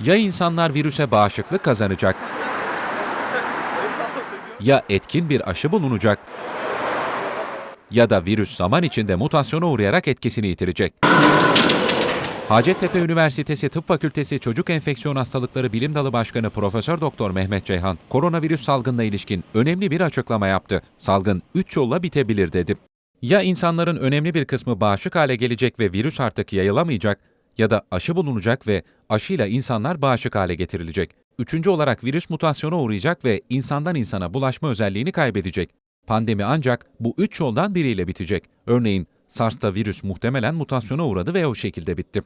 Ya insanlar virüse bağışıklık kazanacak ya etkin bir aşı bulunacak ya da virüs zaman içinde mutasyona uğrayarak etkisini yitirecek. Hacettepe Üniversitesi Tıp Fakültesi Çocuk Enfeksiyon Hastalıkları Bilim Dalı Başkanı Profesör Doktor Mehmet Ceyhan, koronavirüs salgınına ilişkin önemli bir açıklama yaptı. Salgın 3 yolla bitebilir dedi. Ya insanların önemli bir kısmı bağışık hale gelecek ve virüs artık yayılamayacak ya da aşı bulunacak ve aşıyla insanlar bağışık hale getirilecek. Üçüncü olarak virüs mutasyona uğrayacak ve insandan insana bulaşma özelliğini kaybedecek. Pandemi ancak bu üç yoldan biriyle bitecek. Örneğin SARS'ta virüs muhtemelen mutasyona uğradı ve o şekilde bitti.